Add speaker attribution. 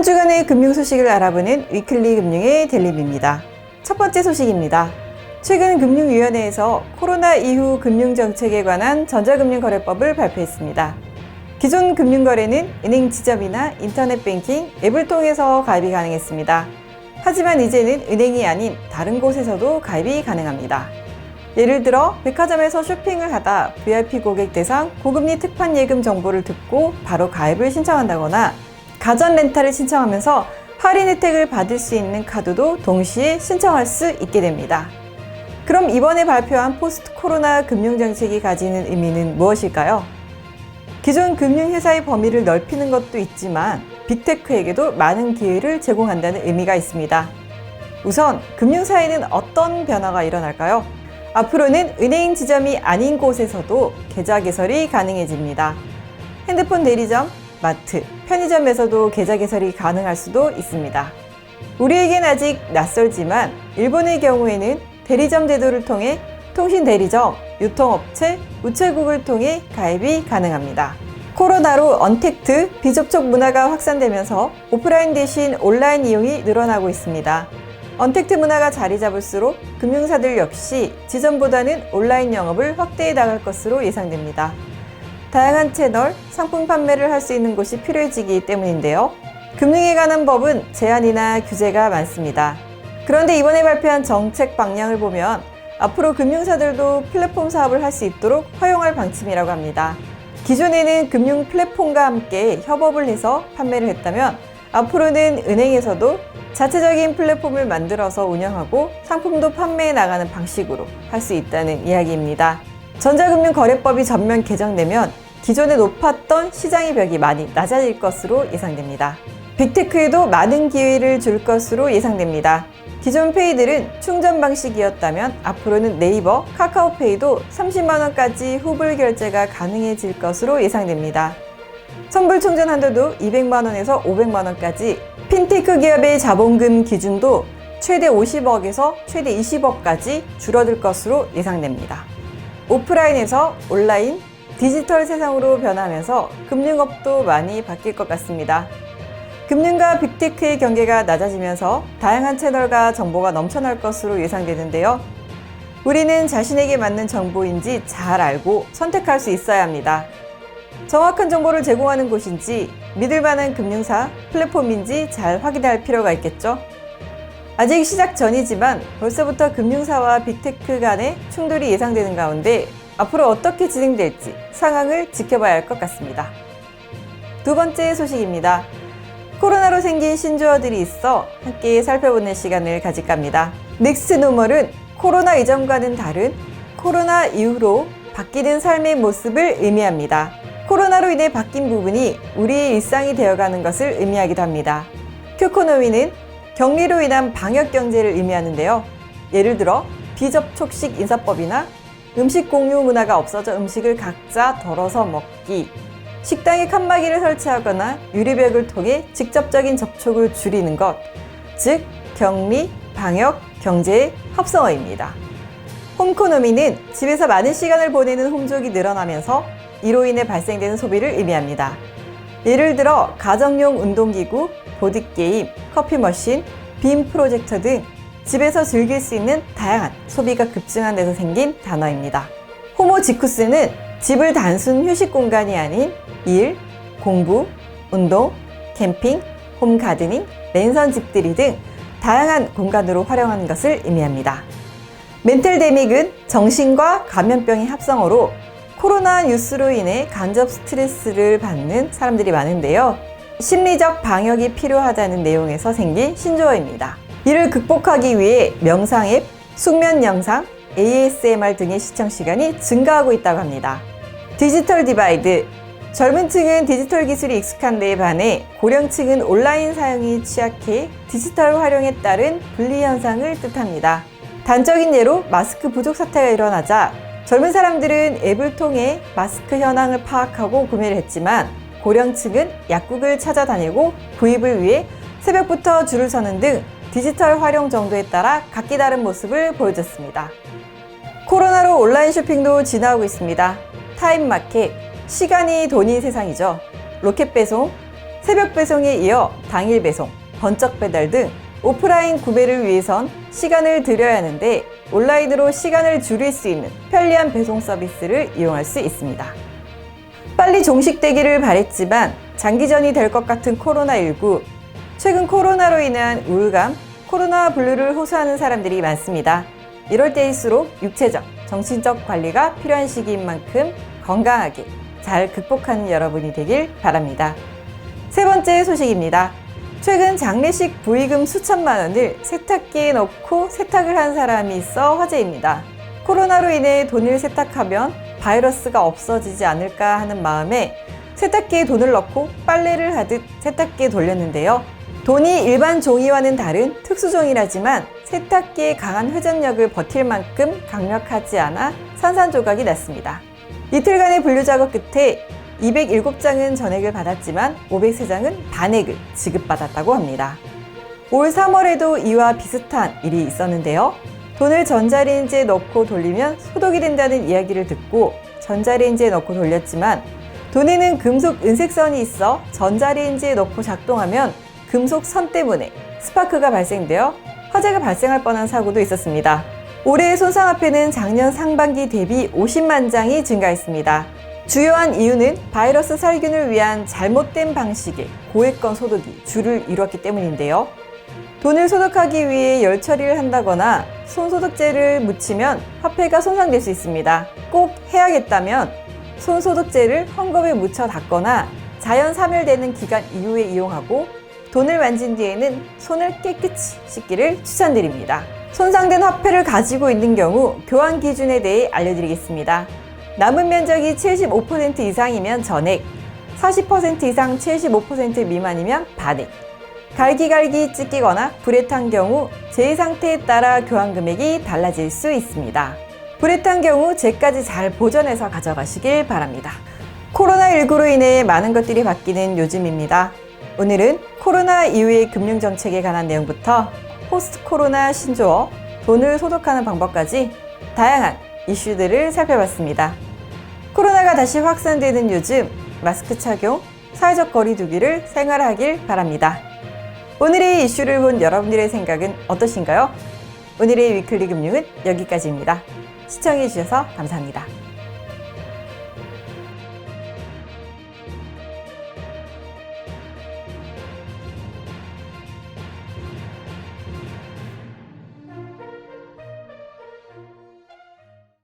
Speaker 1: 한 주간의 금융 소식을 알아보는 위클리 금융의 델립입니다. 첫 번째 소식입니다. 최근 금융위원회에서 코로나 이후 금융정책에 관한 전자금융거래법을 발표했습니다. 기존 금융거래는 은행 지점이나 인터넷 뱅킹, 앱을 통해서 가입이 가능했습니다. 하지만 이제는 은행이 아닌 다른 곳에서도 가입이 가능합니다. 예를 들어 백화점에서 쇼핑을 하다 VIP 고객 대상 고금리 특판 예금 정보를 듣고 바로 가입을 신청한다거나 가전 렌탈을 신청하면서 할인 혜택을 받을 수 있는 카드도 동시에 신청할 수 있게 됩니다. 그럼 이번에 발표한 포스트 코로나 금융 정책이 가지는 의미는 무엇일까요? 기존 금융회사의 범위를 넓히는 것도 있지만 빅테크에게도 많은 기회를 제공한다는 의미가 있습니다. 우선 금융사에는 어떤 변화가 일어날까요? 앞으로는 은행 지점이 아닌 곳에서도 계좌 개설이 가능해집니다. 핸드폰 대리점, 마트, 편의점에서도 계좌 개설이 가능할 수도 있습니다. 우리에겐 아직 낯설지만 일본의 경우에는 대리점 제도를 통해 통신 대리점, 유통업체, 우체국을 통해 가입이 가능합니다. 코로나로 언택트, 비접촉 문화가 확산되면서 오프라인 대신 온라인 이용이 늘어나고 있습니다. 언택트 문화가 자리 잡을수록 금융사들 역시 지점보다는 온라인 영업을 확대해 나갈 것으로 예상됩니다. 다양한 채널, 상품 판매를 할 수 있는 곳이 필요해지기 때문인데요. 금융에 관한 법은 제한이나 규제가 많습니다. 그런데 이번에 발표한 정책 방향을 보면 앞으로 금융사들도 플랫폼 사업을 할 수 있도록 허용할 방침이라고 합니다. 기존에는 금융 플랫폼과 함께 협업을 해서 판매를 했다면 앞으로는 은행에서도 자체적인 플랫폼을 만들어서 운영하고 상품도 판매해 나가는 방식으로 할 수 있다는 이야기입니다. 전자금융거래법이 전면 개정되면 기존에 높았던 시장의 벽이 많이 낮아질 것으로 예상됩니다. 빅테크에도 많은 기회를 줄 것으로 예상됩니다. 기존 페이들은 충전 방식이었다면 앞으로는 네이버, 카카오페이도 30만원까지 후불 결제가 가능해질 것으로 예상됩니다. 선불 충전 한도도 200만원에서 500만원까지 핀테크 기업의 자본금 기준도 최대 50억에서 최대 20억까지 줄어들 것으로 예상됩니다. 오프라인에서 온라인, 디지털 세상으로 변하면서 금융업도 많이 바뀔 것 같습니다. 금융과 빅테크의 경계가 낮아지면서 다양한 채널과 정보가 넘쳐날 것으로 예상되는데요. 우리는 자신에게 맞는 정보인지 잘 알고 선택할 수 있어야 합니다. 정확한 정보를 제공하는 곳인지 믿을 만한 금융사, 플랫폼인지 잘 확인할 필요가 있겠죠. 아직 시작 전이지만 벌써부터 금융사와 빅테크 간의 충돌이 예상되는 가운데 앞으로 어떻게 진행될지 상황을 지켜봐야 할 것 같습니다. 두 번째 소식입니다. 코로나로 생긴 신조어들이 있어 함께 살펴보는 시간을 가질까 합니다. 넥스트 노멀은 코로나 이전과는 다른 코로나 이후로 바뀌는 삶의 모습을 의미합니다. 코로나로 인해 바뀐 부분이 우리의 일상이 되어가는 것을 의미하기도 합니다. 큐코노미는 격리로 인한 방역 경제를 의미하는데요. 예를 들어 비접촉식 인사법이나 음식 공유 문화가 없어져 음식을 각자 덜어서 먹기, 식당에 칸막이를 설치하거나 유리벽을 통해 직접적인 접촉을 줄이는 것, 즉 격리, 방역, 경제의 합성어입니다. 홈코노미는 집에서 많은 시간을 보내는 홈족이 늘어나면서 이로 인해 발생되는 소비를 의미합니다. 예를 들어 가정용 운동기구, 보드게임, 커피 머신, 빔 프로젝터 등 집에서 즐길 수 있는 다양한 소비가 급증한 데서 생긴 단어입니다. 호모 지쿠스는 집을 단순 휴식 공간이 아닌 일, 공부, 운동, 캠핑, 홈 가드닝, 랜선 집들이 등 다양한 공간으로 활용하는 것을 의미합니다. 멘탈 데믹은 정신과 감염병의 합성어로 코로나 뉴스로 인해 간접 스트레스를 받는 사람들이 많은데요. 심리적 방역이 필요하다는 내용에서 생긴 신조어입니다. 이를 극복하기 위해 명상 앱, 숙면 영상, ASMR 등의 시청 시간이 증가하고 있다고 합니다. 디지털 디바이드. 젊은 층은 디지털 기술이 익숙한 데에 반해 고령층은 온라인 사용이 취약해 디지털 활용에 따른 분리 현상을 뜻합니다. 단적인 예로 마스크 부족 사태가 일어나자 젊은 사람들은 앱을 통해 마스크 현황을 파악하고 구매를 했지만 고령층은 약국을 찾아다니고 구입을 위해 새벽부터 줄을 서는 등 디지털 활용 정도에 따라 각기 다른 모습을 보여줬습니다. 코로나로 온라인 쇼핑도 진화하고 있습니다. 타임마켓, 시간이 돈인 세상이죠. 로켓 배송, 새벽 배송에 이어 당일 배송, 번쩍 배달 등 오프라인 구매를 위해선 시간을 들여야 하는데 온라인으로 시간을 줄일 수 있는 편리한 배송 서비스를 이용할 수 있습니다. 빨리 종식되기를 바랬지만 장기전이 될 것 같은 코로나19. 최근 코로나로 인한 우울감, 코로나 블루를 호소하는 사람들이 많습니다. 이럴 때일수록 육체적, 정신적 관리가 필요한 시기인 만큼 건강하게 잘 극복하는 여러분이 되길 바랍니다. 세 번째 소식입니다. 최근 장례식 부의금 수천만 원을 세탁기에 넣고 세탁을 한 사람이 있어 화제입니다. 코로나로 인해 돈을 세탁하면 바이러스가 없어지지 않을까 하는 마음에 세탁기에 돈을 넣고 빨래를 하듯 세탁기에 돌렸는데요. 돈이 일반 종이와는 다른 특수종이라지만 세탁기의 강한 회전력을 버틸 만큼 강력하지 않아 산산조각이 났습니다. 이틀간의 분류 작업 끝에 207장은 전액을 받았지만 503장은 반액을 지급받았다고 합니다. 올 3월에도 이와 비슷한 일이 있었는데요. 돈을 전자레인지에 넣고 돌리면 소독이 된다는 이야기를 듣고 전자레인지에 넣고 돌렸지만 돈에는 금속 은색선이 있어 전자레인지에 넣고 작동하면 금속 선 때문에 스파크가 발생되어 화재가 발생할 뻔한 사고도 있었습니다. 올해의 손상화폐는 작년 상반기 대비 50만 장이 증가했습니다. 주요한 이유는 바이러스 살균을 위한 잘못된 방식의 고액건 소독이 주를 이뤘기 때문인데요. 돈을 소독하기 위해 열 처리를 한다거나 손소독제를 묻히면 화폐가 손상될 수 있습니다. 꼭 해야겠다면 손소독제를 헝겊에 묻혀 닫거나 자연 사멸되는 기간 이후에 이용하고 돈을 만진 뒤에는 손을 깨끗이 씻기를 추천드립니다. 손상된 화폐를 가지고 있는 경우 교환 기준에 대해 알려드리겠습니다. 남은 면적이 75% 이상이면 전액, 40% 이상 75% 미만이면 반액, 갈기갈기 찢기거나 불에 탄 경우 제 상태에 따라 교환 금액이 달라질 수 있습니다. 불에 탄 경우 재까지 잘 보존해서 가져가시길 바랍니다. 코로나19로 인해 많은 것들이 바뀌는 요즘입니다. 오늘은 코로나 이후의 금융정책에 관한 내용부터 포스트 코로나 신조어, 돈을 소독하는 방법까지 다양한 이슈들을 살펴봤습니다. 코로나가 다시 확산되는 요즘 마스크 착용, 사회적 거리 두기를 생활하길 바랍니다. 오늘의 이슈를 본 여러분들의 생각은 어떠신가요? 오늘의 위클리 금융은 여기까지입니다. 시청해주셔서 감사합니다.